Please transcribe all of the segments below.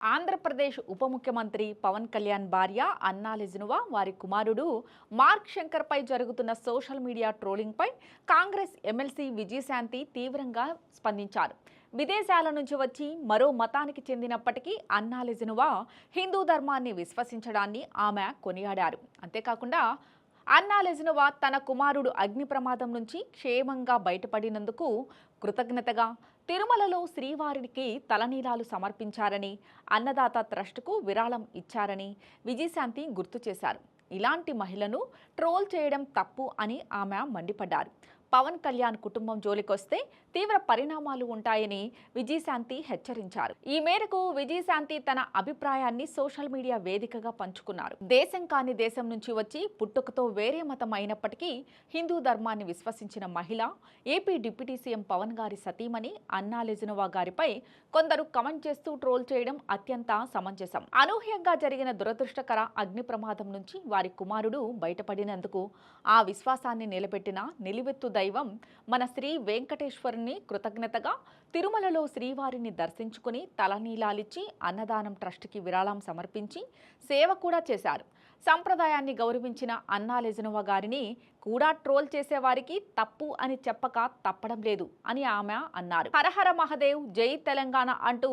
ఆంధ్రప్రదేశ్ ఉప ముఖ్యమంత్రి పవన్ కళ్యాణ్ భార్య అన్నా లెజినువా వారి కుమారుడు మార్క్ శంకర్పై జరుగుతున్న సోషల్ మీడియా ట్రోలింగ్పై కాంగ్రెస్ ఎమ్మెల్సీ విజయశాంతి తీవ్రంగా స్పందించారు. విదేశాల నుంచి వచ్చి మరో మతానికి చెందినప్పటికీ అన్నా లెజినువా హిందూ ధర్మాన్ని విశ్వసించడాన్ని ఆమె కొనియాడారు. అంతేకాకుండా అన్నా లెజినోవా తన కుమారుడు అగ్ని ప్రమాదం నుంచి క్షేమంగా బయటపడినందుకు కృతజ్ఞతగా తిరుమలలో శ్రీవారికి తలనీలాలు సమర్పించారని అన్నదాత ట్రస్టుకు విరాళం ఇచ్చారని విజయశాంతి గుర్తు చేశారు. ఇలాంటి మహిళను ట్రోల్ చేయడం తప్పు అని ఆమె మండిపడ్డారు. పవన్ కళ్యాణ్ కుటుంబం జోలికొస్తే తీవ్ర పరిణామాలు ఉంటాయని విజయశాంతి హెచ్చరించారు. ఈ మేరకు విజయశాంతి తన అభిప్రాయాన్ని సోషల్ మీడియా వేదికగా పంచుకున్నారు. దేశం కాని దేశం నుంచి వచ్చి పుట్టుకతో వేరే మతం అయినప్పటికీ హిందూ ధర్మాన్ని విశ్వసించిన మహిళ ఏపీ డిప్యూటీ సీఎం పవన్ గారి సతీమణి అన్నా లెజినోవా గారిపై కొందరు కమెంట్ చేస్తూ ట్రోల్ చేయడం అత్యంత సమంజసం. అనూహ్యంగా జరిగిన దురదృష్టకర అగ్ని ప్రమాదం నుంచి వారి కుమారుడు బయటపడినందుకు ఆ విశ్వాసాన్ని నిలబెట్టిన నిలువెత్తు దైవం మన శ్రీ వెంకటేశ్వరుని కృతజ్ఞతగా తిరుమలలో శ్రీవారిని దర్శించుకుని తలనీలాలిచ్చి అన్నదానం ట్రస్ట్కి విరాళం సమర్పించి సేవ కూడా చేశారు. సంప్రదాయాన్ని గౌరవించిన అన్నా లెజనువ గారిని కూడా ట్రోల్ చేసేవారికి తప్పు అని చెప్పక తప్పడం లేదు అని ఆమె అన్నారు. హరహర మహదేవ్ జై తెలంగాణ అంటూ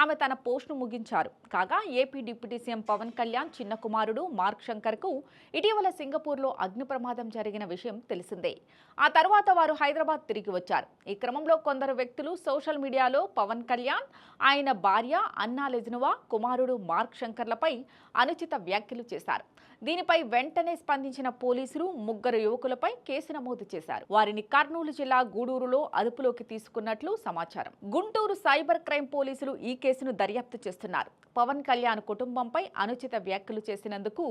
ఆమె తన పోస్టును ముగించారు. కాగా AP deputy CM Pawan Kalyan చిన్న కుమారుడు మార్క్ శంకర్కు ఇటీవల సింగపూర్లో అగ్ని ప్రమాదం జరిగిన విషయం తెలిసిందే. ఆ తర్వాత వారు హైదరాబాద్ తిరిగి వచ్చారు. ఈ క్రమంలో కొందరు వ్యక్తులు సోషల్ మీడియాలో పవన్ కళ్యాణ్ ఆయన భార్య అన్నా లెజినువా కుమారుడు మార్క్ శంకర్లపై అనుచిత వ్యాఖ్యలు చేశారు. దీనిపై వెంటనే స్పందించిన పోలీసులు ముగ్గురు యువకులపై కేసు నమోదు చేశారు. వారిని కర్నూలు జిల్లా గూడూరులో అదుపులోకి తీసుకున్నట్లు సమాచారం. గుంటూరు సైబర్ క్రైమ్ పోలీసులు ఈ కేసును దర్యాప్తు చేస్తున్నారు. పవన్ కళ్యాణ్ కుటుంబంపై అనుచిత వ్యాఖ్యలు చేసినందుకు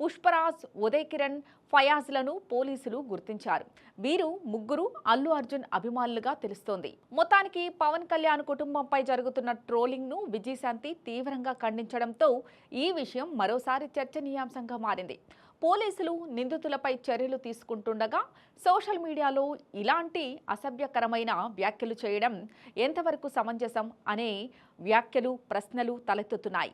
పుష్పరాజ్ ఉదయ్ కిరణ్ ఫయాజ్లను పోలీసులు గుర్తించారు. వీరు ముగ్గురు అల్లు అర్జున్ అభిమానులుగా తెలుస్తోంది. మొత్తానికి పవన్ కళ్యాణ్ కుటుంబంపై జరుగుతున్న ట్రోలింగ్ను విజయశాంతి తీవ్రంగా ఖండించడంతో ఈ విషయం మరోసారి చర్చనీయాంశంగా మారింది. పోలీసులు నిందితులపై చర్యలు తీసుకుంటుండగా సోషల్ మీడియాలో ఇలాంటి అసభ్యకరమైన వ్యాఖ్యలు చేయడం ఎంతవరకు సమంజసం అనే వ్యాఖ్యలు ప్రశ్నలు తలెత్తుతున్నాయి.